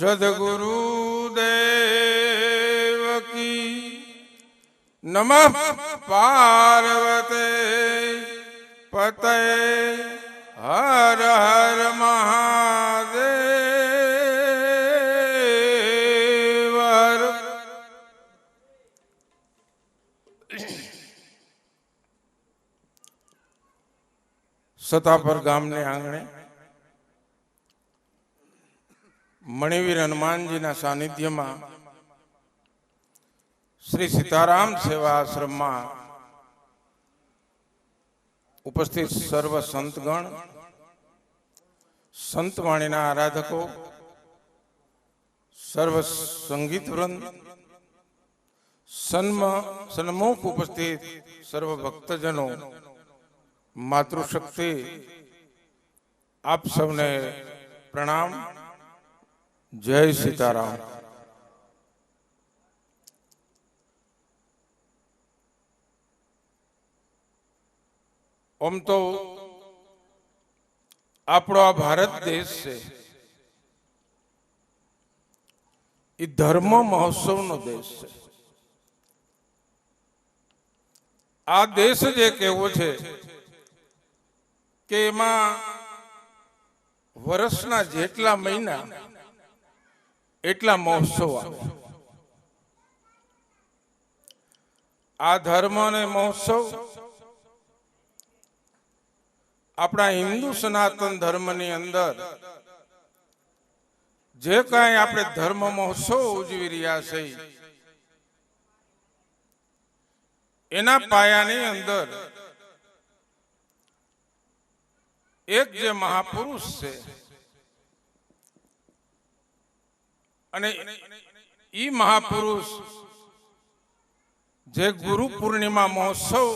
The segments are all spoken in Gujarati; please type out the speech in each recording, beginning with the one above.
સદગુરુદેવ કી નમઃ પાર્વતે પતય હર હર મહાદેવ સતાપર ગામને આંગણે મણિવીર હનુમાનજીના સાનિધ્યમાં શ્રી સીતારામ સેવા આશ્રમમાં ઉપસ્થિત સર્વ સંતગણ, સંતવાણીના આરાધકો, સર્વ સંગીત વૃંદ સન્મ, સન્મુખ ઉપસ્થિત સર્વ ભક્તજનો, માતૃશક્તિ, આપ સૌને પ્રણામ. જય સીતારામ. આમ તો આપણો આ ભારત દેશ છે, એ ધર્મ મહોત્સવનો દેશ છે. આ દેશ જ એક એવો છે કે એમાં વર્ષના જેટલા મહિના એટલા મહોત્સવ આ ધર્મ અને મહોત્સવ આપણા હિન્દુ સનાતન ધર્મની અંદર જે કાંઈ આપણે ધર્મ મહોત્સવ ઉજવી રહ્યા છે, એના પાયાની અંદર એક જે મહાપુરુષ છે અને ઈ મહાપુરુષ જે ગુરુ પૂર્ણિમા મહોત્સવ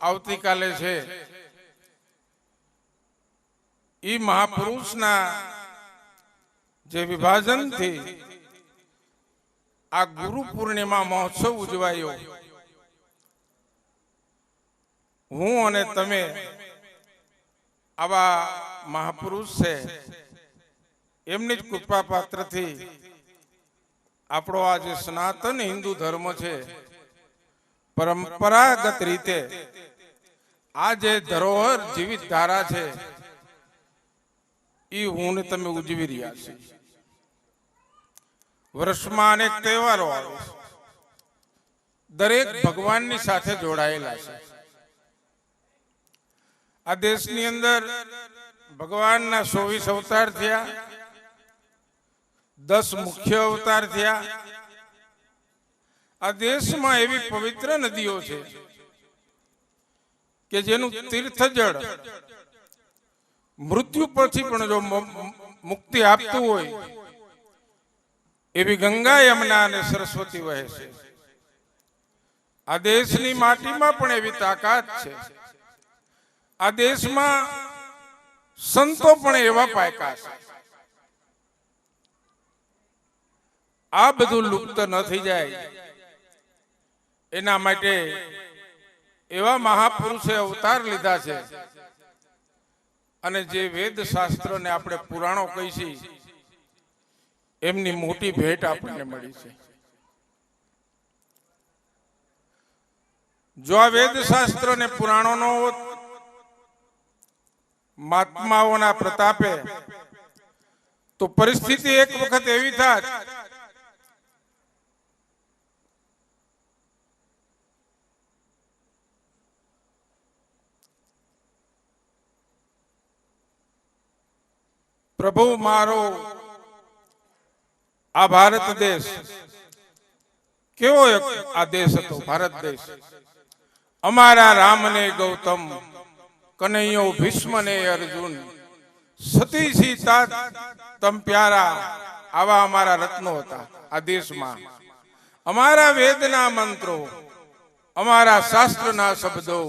આવતીકાલે છે એ મહાપુરુષના જે વિભાજનથી આ ગુરુ પૂર્ણિમા મહોત્સવ ઉજવાયો. હું અને તમે આવા મહાપુરુષ છે, એમની જ કૃપા પાત્રથી આપણો આ જે સનાતન હિન્દુ ધર્મ છે, પરંપરાગત રીતે આ જે ધરોહર જીવિત ધારા છે એ હું તમે ઉજવી રહ્યા છે વર્ષમાં અનેક તહેવારો આવે છે. દરેક ભગવાનની સાથે જોડાયેલા છે. આ દેશની અંદર ભગવાનના ચોવીસ અવતાર થયા. દસ મુખ્ય અવતાર થયા. આ દેશમાં એવી પવિત્ર નદીઓ છે કે જેનું તીર્થ જળ મૃત્યુ પછી પણ જો મુક્તિ આપતું હોય, એવી ગંગા યમુના અને સરસ્વતી વહે છે. આ દેશની માટીમાં પણ એવી તાકાત છે. આ દેશમાં સંતો પણ એવા પાયકા છે. આ બધું લુપ્ત ન થઈ જાય. એના માટે એવા મહાપુરુષે અવતાર લીધા છે. અને જે વેદ શાસ્ત્રોને આપણે પુરાણો કહીશી એમની મોટી ભેટ આપણને મળી છે. જો આ વેદ શાસ્ત્ર ને પુરાણો નો મહાત્માઓના પ્રતાપે, તો પરિસ્થિતિ એક વખત એવી થાત પ્રભુ, મારો આ ભારત દેશ કેવો આ દેશ હતો, ભારત દેશ. અમારા રામને ગૌતમ, કનૈયો ભીષ્મને અર્જુન સતી સીતા તમ પ્યારા, આવા અમારા રત્નો હતા આ દેશમાં. અમારા વેદના મંત્રો, અમારા શાસ્ત્રના શબ્દો,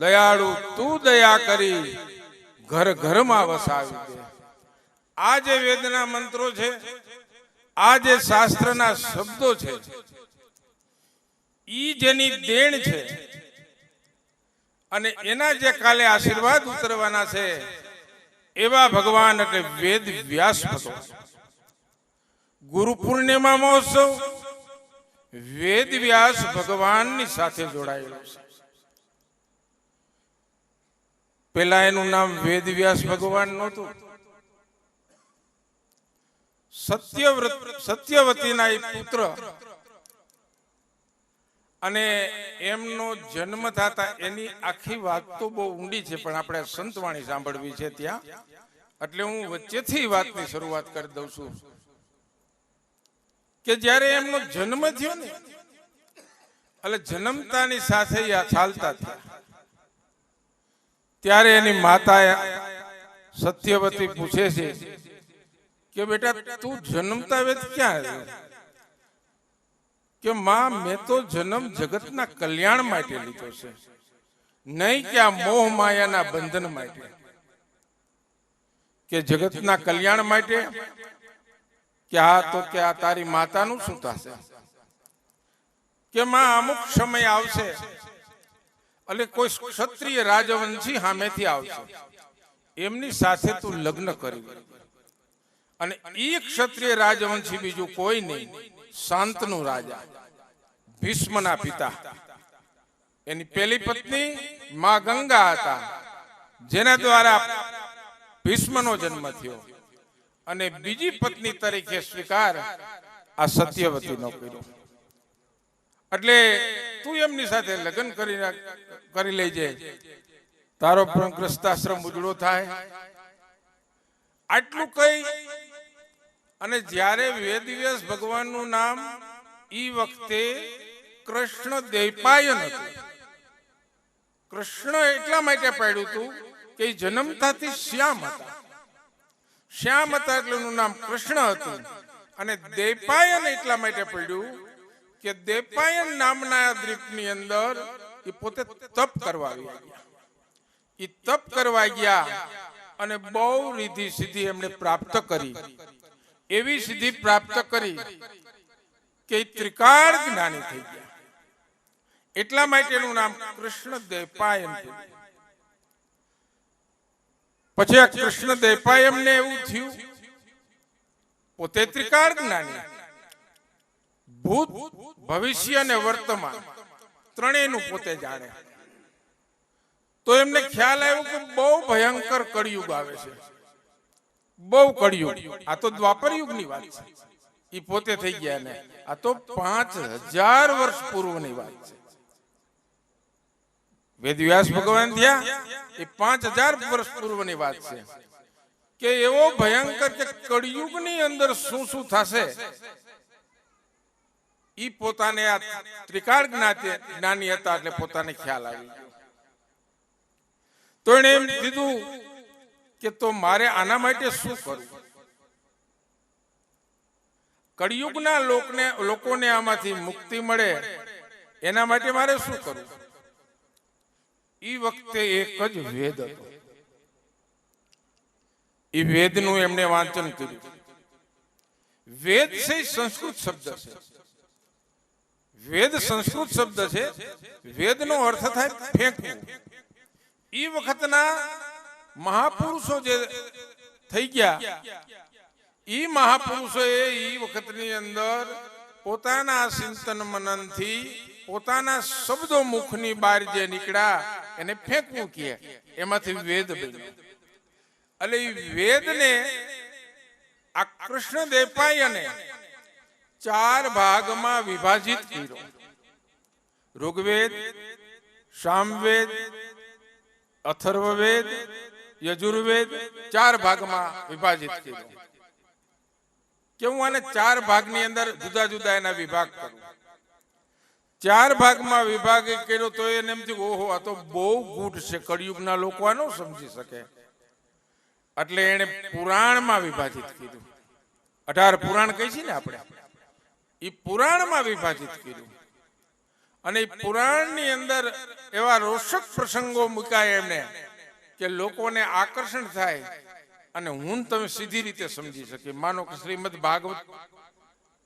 દયાળુ તું દયા કરી, ઘર ઘરમાં વસાવી દે. આ જે વેદના મંત્રો છે, આ જે શાસ્ત્રના શબ્દો છે, ઈ જેની દેણ છે, અને એના જે કાલે આશીર્વાદ ઉતરવાના છે, એવા ભગવાન એટલે વેદ વ્યાસ હતો ગુરુ પૂર્ણિમા મહોત્સવ, વેદ વ્યાસ ભગવાનની સાથે જોડાયેલો છે. પેલા એનું નામ વેદ વ્યાસ ભગવાન નહોતું. સત્યવ્રત સત્યવતીના એ પુત્ર. અને એમનો જન્મ થતા એની આખી વાત તો બહુ ઊંડી છે, પણ આપણે સંતવાણી સાંભળવી છે ત્યાં. એટલે હું વચ્ચેથી વાતની શરૂઆત કરી દઉં છું. કે જ્યારે એમનો જન્મ થયો ને, એટલે જન્મતાની સાથે આ ચાલતા થયા. ત્યારે એની માતા સત્યવતી પૂછે છે કે બેટા, તું જન્મતા વેદ ક્યાં આવ્યો કે માં, મેં તો જન્મ જગતના કલ્યાણ માટે લીધો છે. નહીં કે આ મોહ માયાના બંધન માટે. કે જગતના કલ્યાણ માટે? કે આ તો કે આ તારી માતાનું શું થશે કે માં, અમુક સમય આવશે, એટલે કોઈ ક્ષત્રિય રાજવંશી સામેથી આવશે. એમની સાથે તું લગ્ન કરી. અને એ ક્ષત્રિય રાજવંશી બીજું કોઈ નહીં. શાંતનું રાજા. ભીષ્મના પિતા. એની પહેલી પત્ની માં ગંગા હતા. જેના દ્વારા ભીષ્મનો જન્મ થયો. અને બીજી પત્ની તરીકે સ્વીકાર આ સત્યવતીનો કર્યો. એટલે તું એમની સાથે લગ્ન કરી કરી લેજે. તારો ગ્રસ્તાશ્રમ ઉજળો થાય. આટલું કઈ અને જ્યારે વેદવ્યાસ ભગવાનનું નામ ઈ વખતે કૃષ્ણ દૈપાયન કૃષ્ણ એટલા માટે પાડ્યું હતું કે જન્મતાથી શ્યામ હતા. શ્યામ હતા એટલે એનું નામ કૃષ્ણ હતું. અને દૈપાયન એટલા માટે પડ્યું કે દૈપાયન નામના દ્વીપની અંદર એ પોતે તપ કરવા ગયા. એ તપ કરવા ગયા અને બહુ રીધી સીધી એમણે પ્રાપ્ત કરી. એવી સિદ્ધિ પ્રાપ્ત કરી કે ત્રિકાળ જ્ઞાની થઈ ગયા. એટલા માટેનું નામ કૃષ્ણ દૈપાયન પછી આ કૃષ્ણ દેપાયમ ને એવું થયું, પોતે ત્રિકાળ જ્ઞાની. ભૂત, ભવિષ્ય અને વર્તમાન, ત્રણેયનું પોતે જાણે. તો એમને ખ્યાલ આવ્યો કે બહુ ભયંકર કળિયુગ આવે છે. બહુ કળિયુગ. આ તો દ્વાપર યુગની વાત છે. એ પોતે થઈ ગયા ને. આ તો પાંચ હજાર વર્ષ પૂર્વની વાત છે. વેદવ્યાસ ભગવાન થયા, એ પાંચ હજાર વર્ષ પૂર્વની વાત છે. કે એવો ભયંકર કે કળિયુગની અંદર શું શું થશે? ઈ પોતાને આ ત્રિકાળ જ્ઞાતિ જ્ઞાની હતા એટલે પોતાને ખ્યાલ આવી ગયો. તો એને એમ કીધું કે તો મારે આના માટે શું કરવું? કળિયુગના લોકને, લોકોને આમાંથી મુક્તિ મળે, એના માટે મારે શું કરવું? એ વખતે એક જ વેદ હતો. એ વેદનું એમણે વાંચન કર્યું. વેદ છે સંસ્કૃત શબ્દ છે. વેદ સંસ્કૃત શબ્દ છે. વેદનો અર્થ થાય ફેંકવું. એ વખતના મહાપુરુષો જે થઈ ગયા એ મહાપુરુષોએ એ વખતની અંદર પોતાના ચિંતન મનનથી પોતાના શબ્દો મુખની બહાર જે નીકળ્યા, એને ફેંકવું કહે એમાંથી વેદ બન્યો. એટલે એ વેદને આ કૃષ્ણ દેપાયને ચાર ભાગમાં વિભાજિત કર્યો. ઋગ્વેદ, સામવેદ, અથર્વવેદ યજુર્વેદ ચાર ભાગમાં વિભાજિત કર્યો કે હું આને ચાર ભાગની અંદર જુદા જુદા એના વિભાગ કરું. ચાર ભાગમાં વિભાગ કર્યો તો એને એમ ઓહો, આ તો બહુ ગુઢ છે. કળિયુગના લોકો આ ન સમજી શકે. એટલે એને પુરાણમાં વિભાજિત કીધું. અઢાર પુરાણ કહી છે ને આપણે? એ પુરાણમાં વિભાજિત કર્યું અને એ પુરાણની અંદર એવા રોષક પ્રસંગો મુકાય એમને. કે લોકોને આકર્ષણ થાય અને હું તમે સીધી રીતે સમજી શકીએ. માનો કે શ્રીમદ ભાગવત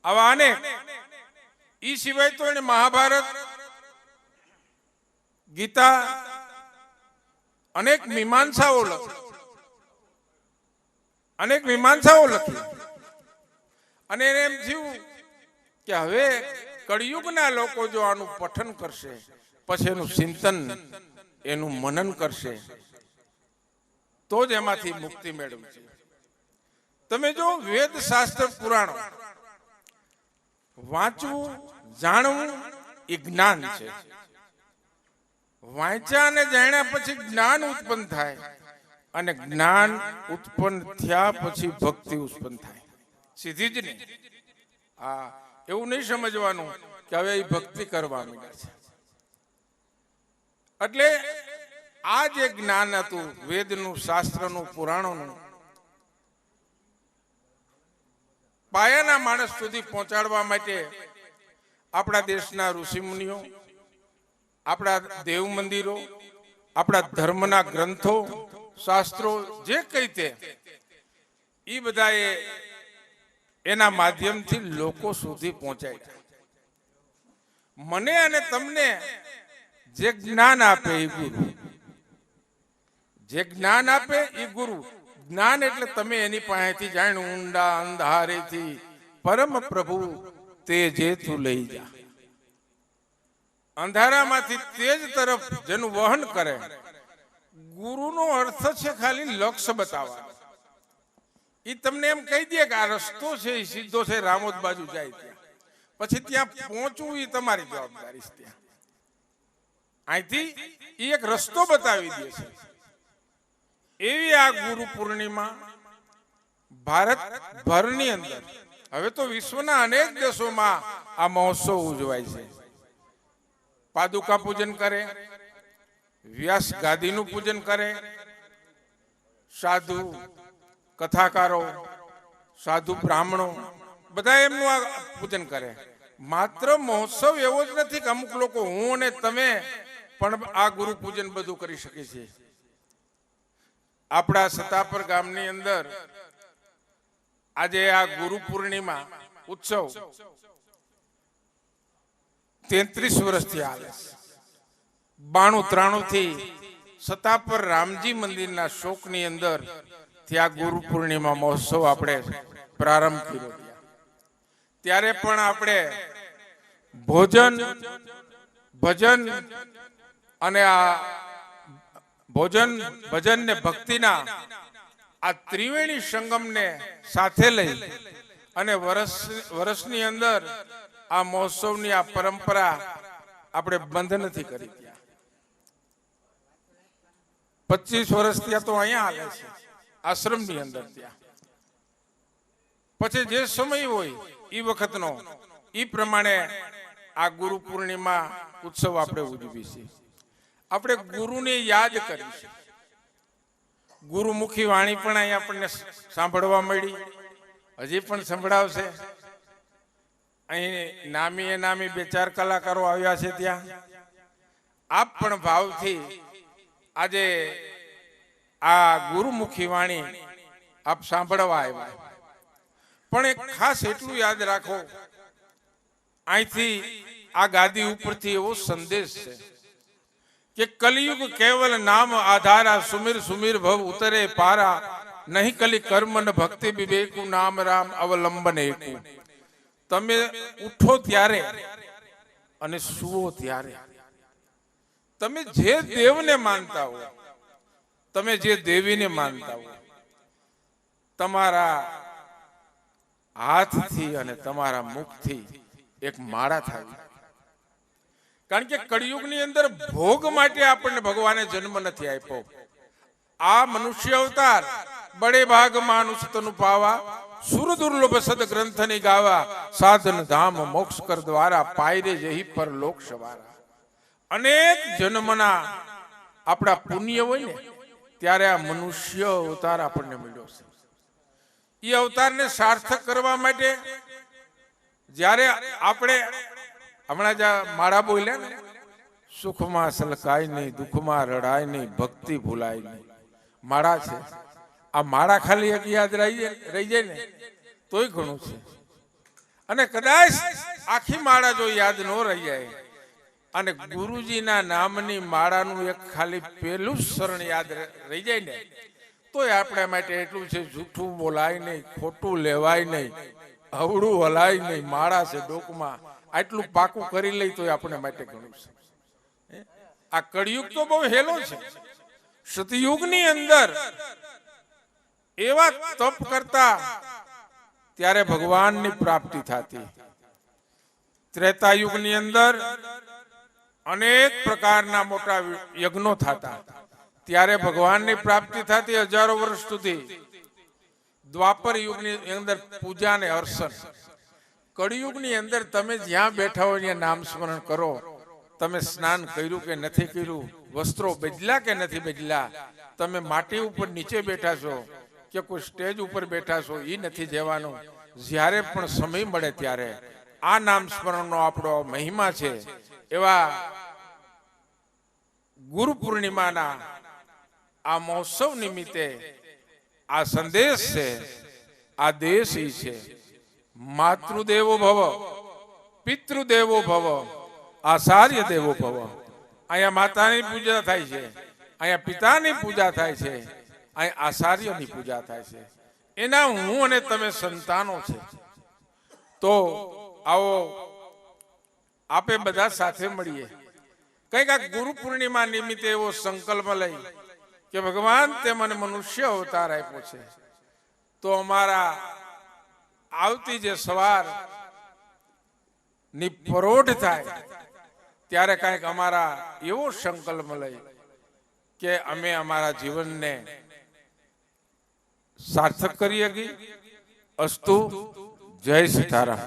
આવા અનેક. ઈ સિવાય તો એને મહાભારત, ગીતા, અનેક મીમાંસાઓ અનેક મીમાંસાઓ લખી. અને એને એમ થયું કે હવે કળિયુગના લોકો જો આનું પઠન કરશે, પછી એનું ચિંતન, એનું મનન કરશે તો જ એમાંથી મુક્તિ મેળવશે તમે જો વેદ શાસ્ત્ર પુરાણો, વાંચવું, જાણવું એ જ્ઞાન છે. વાંચ્યા અને જાણ્યા પછી જ્ઞાન ઉત્પન્ન થાય અને જ્ઞાન ઉત્પન્ન થયા પછી ભક્તિ ઉત્પન્ન થાય. સીધી જ નહીં. હા એવું નહીં સમજવાનું કે હવે એ ભક્તિ કરવા માંડ્યા છે. એટલે આ જે જ્ઞાન હતું, વેદનું, શાસ્ત્રનું, પુરાણોનું. પાયાના માણસ સુધી પહોંચાડવા માટે આપણા દેશના ઋષિમુનિઓ, આપણા દેવ મંદિરો, આપણા ધર્મના ગ્રંથો, શાસ્ત્રો, જે કઈ તે એ બધાએ એના માધ્યમથી લોકો સુધી પહોંચાય. મને અને તમને જે જ્ઞાન આપે એ ગુરુ. જે જ્ઞાન આપે એ ગુરુ. જ્ઞાન એટલે તમે એની પાસેથી જાણ ઊંડા અંધારેથી. પરમ પ્રભુ તે જે તું લઈ જા. અંધારામાંથી તેજ તરફ જેનું વહન કરે, ગુરુનો અર્થ છે ખાલી લક્ષ્ય બતાવવા એ તમને એમ કહી દે કે આ રસ્તો છે એ સીધો છે, રામોદ બાજુ જાય ત્યાં. પછી ત્યાં પહોંચવું એ તમારી જવાબદારી છે ત્યાં. અહીંથી એ એક રસ્તો બતાવી દે છે. એવી આ ગુરુ પૂર્ણિમા ભારત ભરની અંદર. હવે તો વિશ્વના અનેક દેશોમાં આ મહોત્સવ ઉજવાય છે. પાદુકા પૂજન કરે, વ્યાસ ગાદીનું પૂજન કરે, સાધુ કથાકારો, સાધુ બ્રાહ્મણો, બધા એમનું આ પૂજન કરે. માત્ર મહોત્સવ એવો જ નથી કે અમુક લોકો હું અને તમે પણ આ ગુરુ પૂજન બધું કરી શકે છે આપણા સતાપર ગામની અંદર આજે આ ગુરુ પૂર્ણિમા ઉત્સવ તેત્રીસ વર્ષથી આવે બાણું ત્રાણું થી સતાપર રામજી મંદિરના શોકની અંદર ત્યાં ગુરુ પૂર્ણિમા મહોત્સવ આપણે પ્રારંભ કર્યો ત્યારે પણ આપણે ભોજન, ભજન અને આ ભોજન, ભજન ને ભક્તિના આ ત્રિવેણી સંગમને સાથે લઈ અને વર્ષ વર્ષની અંદર આ મહોત્સવની આ પરંપરા આપણે બંધ નથી કરી પચીસ વર્ષ ત્યાં તો અહીંયા હાલે છે, આશ્રમની અંદર ત્યાં. પછી જે સમય હોય એ વખતનો એ પ્રમાણે આ ગુરુ પૂર્ણિમા ઉત્સવ આપણે ઉજવી છે આપણે ગુરુને યાદ કરીશું. ગુરુમુખી વાણી પણ અહીં આપણને સાંભળવા મળી. હજી પણ સંભળાવશે. અહીં નામી એ નામી બે ચાર કલાકારો આવ્યા છે ત્યાં. આપ પણ ભાવથી આજે આ ગુરુમુખી વાણી આપ સાંભળવા આવ્યા. પણ એક ખાસ એટલું યાદ રાખો. અહીંથી આ ગાદી ઉપરથી એવો સંદેશ છે. કે કલિયુગ કેવલ નામ આધારા, સુમિર સુમિર ભવ ઉતરે પારા. નહીં કલી કર્મ ભક્તિ વિવેકુ, નામ રામ અવલંબન તમે ઉઠો ત્યારે અને સુવો ત્યારે. તમે જે દેવને માનતા હો, તમે જે દેવીને માનતા હો, તમારા હાથથી અને તમારા મુખથી એક માળા થાય. કારણ કે કળિયુગની અંદર ભોગ માટે આપણને ભગવાને જન્મ નથી આપ્યો. આ મનુષ્ય અવતાર બડે ભાગ માનુષ તનુ પાવા, સુર દુર્લભ સદ ગ્રંથની ગાવા, સાધન ધામ મોક્ષ કર દ્વારા પાયરે જહી પર લોક સવારા. અનેક જન્મના આપણા પુણ્ય હોય ને, ત્યારે આ મનુષ્ય અવતાર આપણને મળ્યો છે. એ અવતારને સાર્થક કરવા માટે જ્યારે આપણે હમણાં જ માળા બોલ્યા ને, સુખમાં સલકાય નહીં, દુઃખમાં રડાય નહીં, ભક્તિ ભૂલાય નહીં. માળા છે. આ માળા ખાલી એક યાદ રહી રહી જાય ને, તોય ઘણું છે. અને કદાચ આખી માળા જો યાદ ન રહી જાય, અને ગુરુજીના નામની માળાનું એક ખાલી પેલું શરણ યાદ રહી જાય ને, તોય આપણા માટે એટલું છે, જૂઠું બોલાય નહીં, ખોટું લેવાય નહીં હવડું હલાય નહીં, માળા છે ડોકમાં. આટલું પાકું કરી લઈ તો આપણે માટે ઘણું છે. આ કળિયુગ તો બહુ હેલો છે. સતયુગની અંદર એવા તપ કરતા ત્યારે ભગવાનની પ્રાપ્તિ થતી. ત્રેતા યુગની અંદર અનેક પ્રકારના મોટા યજ્ઞો થતા. ત્યારે ભગવાનની પ્રાપ્તિ થતી હજારો વર્ષ સુધી. દ્વાપર યુગની અંદર પૂજા ને અર્ચન કળિયુગની અંદર તમે જ્યાં બેઠા હોય ત્યાં નામ સ્મરણ કરો. તમે સ્નાન કર્યું કે નથી કર્યું, વસ્ત્રો બદલા કે નથી બદલા તમે માટી ઉપર નીચે બેઠા છો કે કોઈ સ્ટેજ ઉપર બેઠા છો એ નથી જવાનું. જ્યારે પણ સમય મળે ત્યારે આ નામ સ્મરણનો આપણો મહિમા છે. એવા ગુરુ પૂર્ણિમાના આ મહોત્સવ નિમિત્તે આ સંદેશ છે, આ દેશ છે. માતૃદેવો ભવ, પિતૃદેવો ભવ, આચાર્ય દેવો ભવ. અહીંયા માતાની પૂજા થાય છે, અહીંયા પિતાની પૂજા થાય છે, અહીંયા આચાર્યની પૂજા થાય છે. એના હું અને તમે સંતાનો છે. તો આવો, આપે બધા સાથે મળીએ. કંઈક આ ગુરુ પૂર્ણિમા નિમિત્તે એવો સંકલ્પ લઈ કે ભગવાન તે મને મનુષ્ય અવતાર આપ્યો છે. તો અમારા આવતી જે સવારની પરોઢ થાય, ત્યારે કાંઈક અમારા એવો સંકલ્પ લઈ કે અમે અમારા જીવનને સાર્થક કરી શકી અસ્તુ, જય સીતારામ.